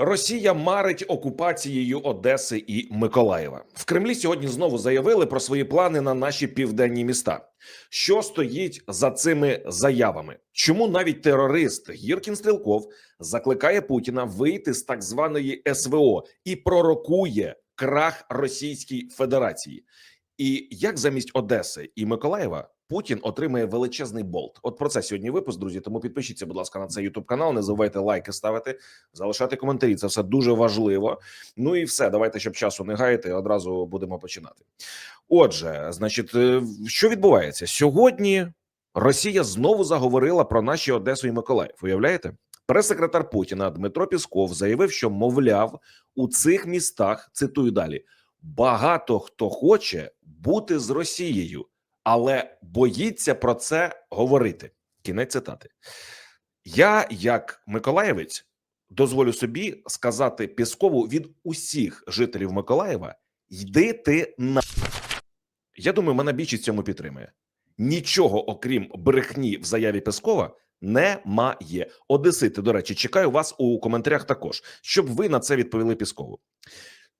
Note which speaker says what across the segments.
Speaker 1: Росія марить окупацією Одеси і Миколаєва. В Кремлі сьогодні знову заявили про свої плани на наші південні міста. Що стоїть за цими заявами? Чому навіть терорист Гіркін Стрілков закликає Путіна вийти з так званої СВО і пророкує крах Російській Федерації? І як замість Одеси і Миколаєва Путін отримає величезний болт? От про це сьогодні випуск, друзі. Тому підпишіться, будь ласка, на цей Ютуб канал. Не забувайте лайки ставити, залишати коментарі. Це все дуже важливо. Ну і все. Давайте, щоб часу не гаяти, одразу будемо починати. Отже, значить, е, що відбувається сьогодні? Росія знову заговорила про наші Одесу і Миколаїв. Уявляєте? Прес-секретар Путіна Дмитро Пісков заявив, що мовляв у цих містах цитую далі: багато хто хоче бути з Росією, але боїться про це говорити. Кінець цитати. Я, як Миколаєвець, дозволю собі сказати Піскову від усіх жителів Миколаєва: йди ти на. Я думаю, мене більшість цьому підтримує. Нічого, окрім брехні в заяві Пескова, немає. Одесити, до речі, чекаю вас у коментарях також, щоб ви на це відповіли Піскову.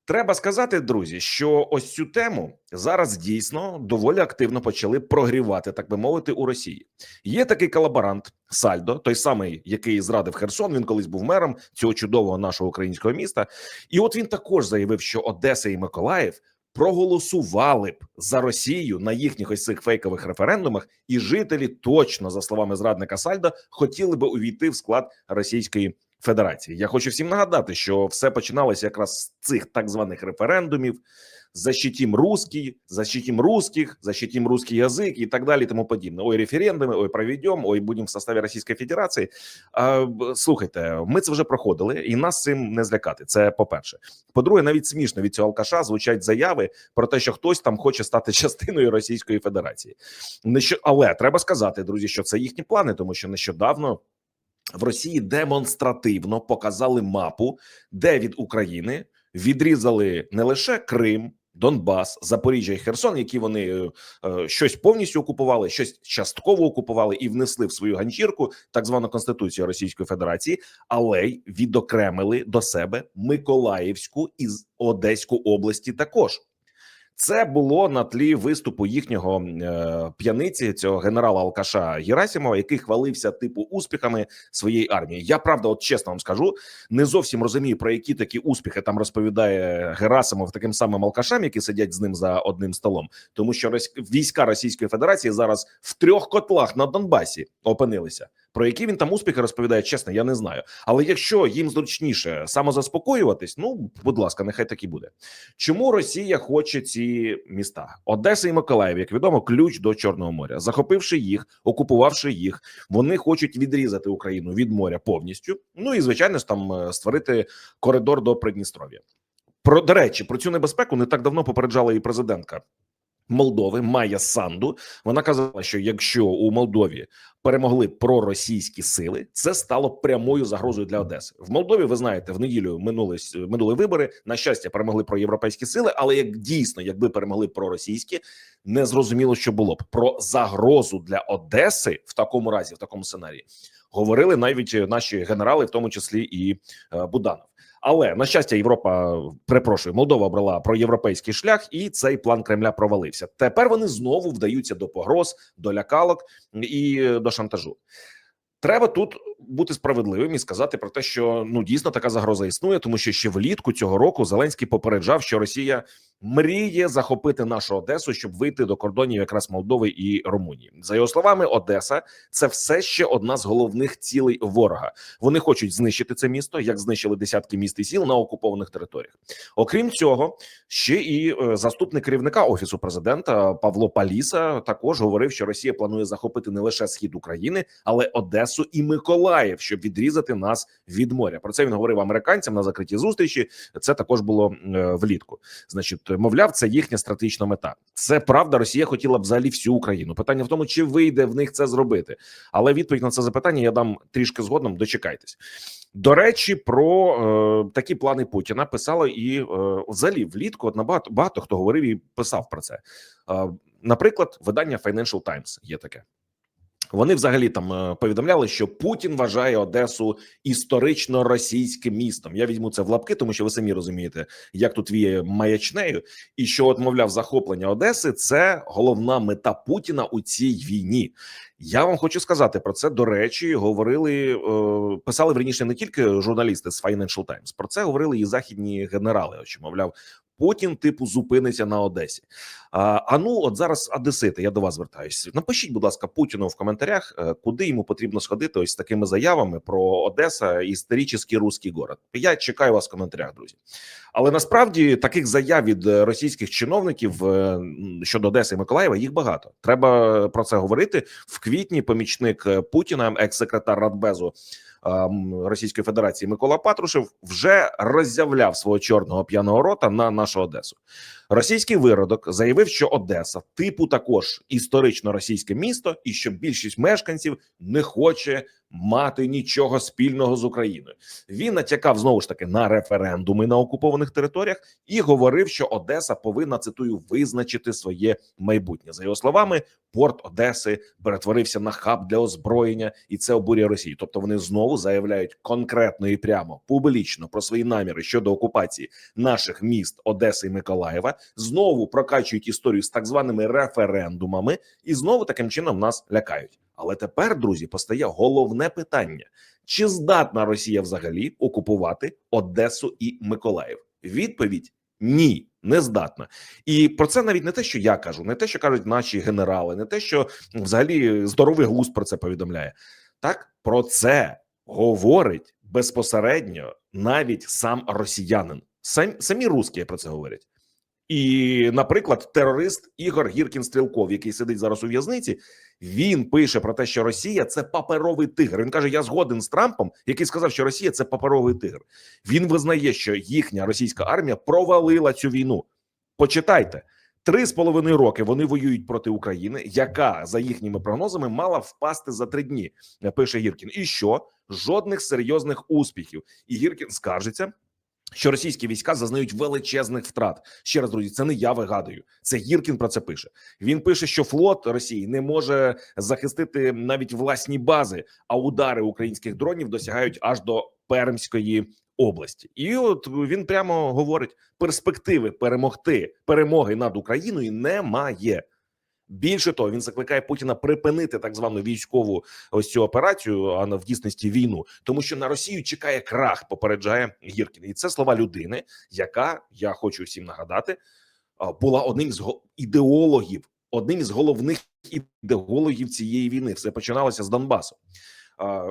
Speaker 1: Треба сказати, друзі, що ось цю тему зараз дійсно доволі активно почали прогрівати, так би мовити, у Росії. Є такий колаборант Сальдо, той самий, який зрадив Херсон. Він колись був мером цього чудового нашого українського міста. І от він також заявив, що Одеса і Миколаїв проголосували б за Росію на їхніх ось цих фейкових референдумах, і жителі точно, за словами зрадника Сальдо, хотіли би увійти в склад Російської Федерації. Я хочу всім нагадати, що все починалося якраз з цих так званих референдумів. Защитим русский, защитим русских, защитим русский язык і так далі, тому подібне. Ой, референдуми, ой, проведем, ой, будемо в составі Російської Федерації. А, слухайте, ми це вже проходили, і нас цим не злякати. Це по-перше. По-друге, навіть смішно від цього алкаша звучать заяви про те, що хтось там хоче стати частиною Російської Федерації. Але треба сказати, друзі, що це їхні плани, тому що нещодавно. В Росії демонстративно показали мапу, де від України відрізали не лише Крим, Донбас, Запоріжжя і Херсон, які вони е, е, щось повністю окупували, щось частково окупували і внесли в свою ганчірку, так звану конституцію Російської Федерації, але й відокремили до себе Миколаївську і Одеську області також. Це було на тлі виступу їхнього е, п'яниці цього генерала Алкаша Герасимова, який хвалився типу успіхами своєї армії. Я правда, от чесно вам скажу, не зовсім розумію про які такі успіхи там розповідає Герасимов таким самим алкашам, які сидять з ним за одним столом, тому що війська Російської Федерації зараз в трьох котлах на Донбасі опинилися. Про які він там успіхи розповідає, чесно, я не знаю. Але якщо їм зручніше самозаспокоюватись, ну будь ласка, нехай так і буде. Чому Росія хоче ці міста? Одеса і Миколаїв, як відомо, ключ до Чорного моря. Захопивши їх, окупувавши їх, вони хочуть відрізати Україну від моря повністю. Ну і звичайно ж там е, створити коридор до Придністров'я. Про до речі, про цю небезпеку не так давно попереджала і президентка. Молдови Майя Санду вона казала, що якщо у Молдові перемогли проросійські сили, це стало прямою загрозою для Одеси. В Молдові ви знаєте, в неділю минули минули вибори. На щастя, перемогли проєвропейські сили, але як дійсно, якби перемогли проросійські, не зрозуміло, що було б про загрозу для Одеси в такому разі, в такому сценарії, говорили навіть наші генерали, в тому числі і е, Буданов. Але на щастя, Європа перепрошую, Молдова обрала проєвропейський шлях, і цей план Кремля провалився. Тепер вони знову вдаються до погроз, до лякалок і е, до шантажу. Треба тут бути справедливим і сказати про те, що ну дійсно така загроза існує, тому що ще влітку цього року Зеленський попереджав, що Росія мріє захопити нашу Одесу, щоб вийти до кордонів якраз Молдови і Румунії. За його словами, Одеса це все ще одна з головних цілей ворога. Вони хочуть знищити це місто, як знищили десятки міст і сіл на окупованих територіях. Окрім цього, ще і е, заступник керівника офісу президента Павло Паліса також говорив, що Росія планує захопити не лише схід України, але Одесу і Миколаїв, щоб відрізати нас від моря. Про це він говорив американцям на закритій зустрічі. Це також було е, влітку. Значить, мовляв, це їхня стратегічна мета. Це правда. Росія хотіла взагалі всю Україну. Питання в тому, чи вийде в них це зробити. Але відповідь на це запитання я дам трішки згодом. Дочекайтесь. До речі, про е, такі плани Путіна писало і е, взагалі влітку. От набагато багато хто говорив і писав про це. Е, наприклад, видання Financial Times є таке. Вони взагалі там е, повідомляли, що Путін вважає Одесу історично російським містом. Я візьму це в лапки, тому що ви самі розумієте, як тут віє маячнею, і що, от мовляв, захоплення Одеси це головна мета Путіна у цій війні. Я вам хочу сказати про це. До речі, говорили е, писали верніше не тільки журналісти з Financial Times, Про це говорили і західні генерали. Що мовляв, Путін типу зупиниться на Одесі. А а ну, от зараз Одесити, я до вас звертаюся. Напишіть, будь ласка, Путіну в коментарях, е, куди йому потрібно сходити ось з такими заявами про Одеса історичний русський город. Я чекаю вас в коментарях, друзі. Але насправді таких заяв від російських чиновників е, щодо Одеси і Миколаєва їх багато. Треба про це говорити в квітні. Помічник Путіна, екс-секретар Радбезу. Російської Федерації Микола Патрушев вже роззявляв свого чорного п'яного рота на нашу Одесу. Російський виродок заявив, що Одеса типу також історично російське місто, і що більшість мешканців не хоче мати нічого спільного з Україною. Він натякав знову ж таки на референдуми на окупованих територіях і говорив, що Одеса повинна цитую визначити своє майбутнє. За його словами, порт Одеси перетворився на хаб для озброєння, і це обурює Росію. Тобто вони знову заявляють конкретно і прямо публічно про свої наміри щодо окупації наших міст Одеси і Миколаєва. Знову прокачують історію з так званими референдумами, і знову таким чином нас лякають. Але тепер, друзі, постає головне питання: чи здатна Росія взагалі окупувати Одесу і Миколаїв? Відповідь ні. Не здатна, і про це навіть не те, що я кажу, не те, що кажуть наші генерали, не те, що взагалі здоровий глузд про це повідомляє. Так про це говорить безпосередньо навіть сам росіянин. Сам самі русські про це говорять. І, наприклад, терорист Ігор Гіркін Стрілков, який сидить зараз у в'язниці, він пише про те, що Росія це паперовий тигр. Він каже: Я згоден з Трампом, який сказав, що Росія це паперовий тигр. Він визнає, що їхня російська армія провалила цю війну. Почитайте. Три з половиною роки вони воюють проти України, яка за їхніми прогнозами мала впасти за три дні. Пише Гіркін. І що жодних серйозних успіхів? І Гіркін скаржиться, що російські війська зазнають величезних втрат. Ще раз друзі, це не я вигадую. Це Гіркін про це пише. Він пише, що флот Росії не може захистити навіть власні бази, а удари українських дронів досягають аж до Пермської області. І от він прямо говорить: перспективи перемогти перемоги над Україною немає. Більше того, він закликає Путіна припинити так звану військову ось цю операцію, а не в дійсності війну, тому що на Росію чекає крах. Попереджає Гіркін, і це слова людини, яка я хочу всім нагадати, була одним з ідеологів, одним із головних ідеологів цієї війни. Все починалося з Донбасу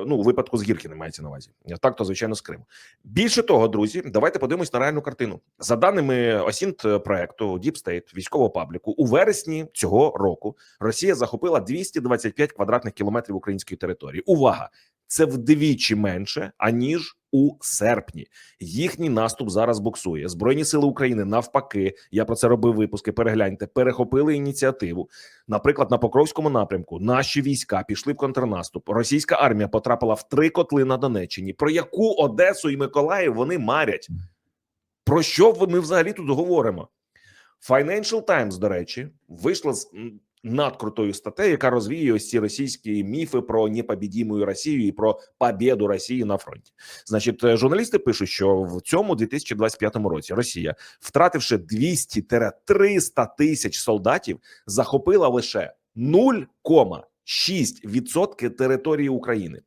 Speaker 1: ну у випадку з Гіркіним мається на увазі. Так то звичайно з Криму. Більше того, друзі, давайте подивимось на реальну картину. За даними осінт проекту Deep State, військового пабліку, у вересні цього року Росія захопила 225 квадратних кілометрів української території. Увага! Це вдвічі менше аніж у серпні. Їхній наступ зараз буксує. Збройні сили України навпаки. Я про це робив випуски. Перегляньте, перехопили ініціативу. Наприклад, на Покровському напрямку наші війська пішли в контрнаступ. Російська армія потрапила в три котли на Донеччині. Про яку Одесу і Миколаїв вони марять? Про що ми взагалі тут говоримо? Financial Times, до речі, вийшла з надкрутою статтею, яка розвіє ось ці російські міфи про непобідіму Росію і про побіду Росії на фронті. Значить, е, журналісти пишуть, що в цьому 2025 році Росія, втративши 200-300 тисяч солдатів, захопила лише 0,6% території України.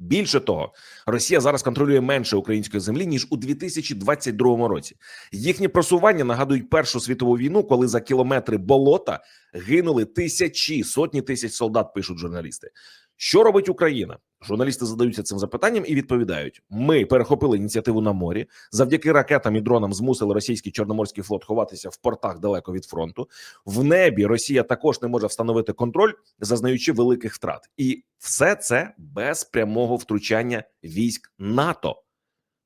Speaker 1: Більше того, Росія зараз контролює менше української землі ніж у 2022 році. Їхні просування нагадують Першу світову війну, коли за кілометри болота гинули тисячі сотні тисяч солдат. Пишуть журналісти. Що робить Україна? Журналісти задаються цим запитанням і відповідають: ми перехопили ініціативу на морі, завдяки ракетам і дронам змусили російський чорноморський флот ховатися в портах далеко від фронту. В небі Росія також не може встановити контроль, зазнаючи великих втрат, і все це без прямого втручання військ НАТО.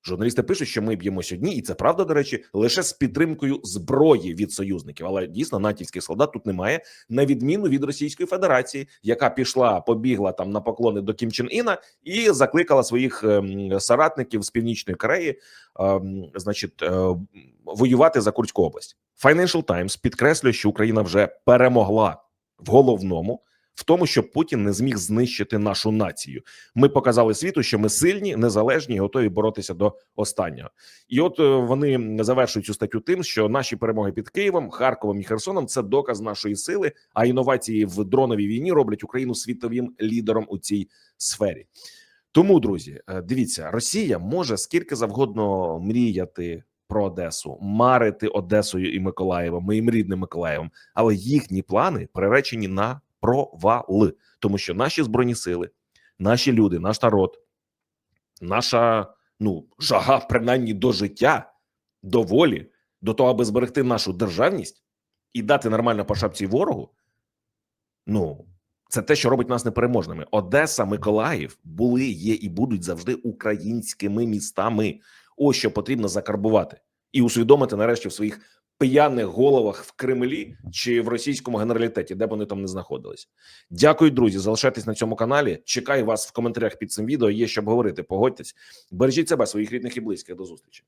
Speaker 1: Журналісти пишуть, що ми б'ємося одні, і це правда, до речі, лише з підтримкою зброї від союзників. Але дійсно натівських солдат тут немає, на відміну від Російської Федерації, яка пішла, побігла там на поклони до Кім Чен Іна і закликала своїх ем, соратників з північної Кореї, ем, значить, е, воювати за Курську область. Financial Times підкреслює, що Україна вже перемогла в головному в тому, щоб Путін не зміг знищити нашу націю. Ми показали світу, що ми сильні, незалежні готові боротися до останнього. І от е, вони завершують цю статтю тим, що наші перемоги під Києвом, Харковом і Херсоном це доказ нашої сили. А інновації в дроновій війні роблять Україну світовим лідером у цій сфері. Тому, друзі, е, дивіться, Росія може скільки завгодно мріяти про Одесу, марити Одесою і Миколаєвом, моїм рідним Миколаєвом, але їхні плани приречені на провали, тому що наші збройні сили, наші люди, наш народ, наша ну жага, принаймні до життя, до волі, до того, аби зберегти нашу державність і дати нормально по шапці ворогу. Ну це те, що робить нас непереможними. Одеса, Миколаїв були, є і будуть завжди українськими містами. Ось що потрібно закарбувати і усвідомити нарешті в своїх п'яних головах в Кремлі чи в російському генералітеті, де б вони там не знаходились. Дякую, друзі. Залишайтесь на цьому каналі. Чекаю вас в коментарях під цим відео. Є що обговорити. Погодьтесь, бережіть себе, своїх рідних і близьких. До зустрічі.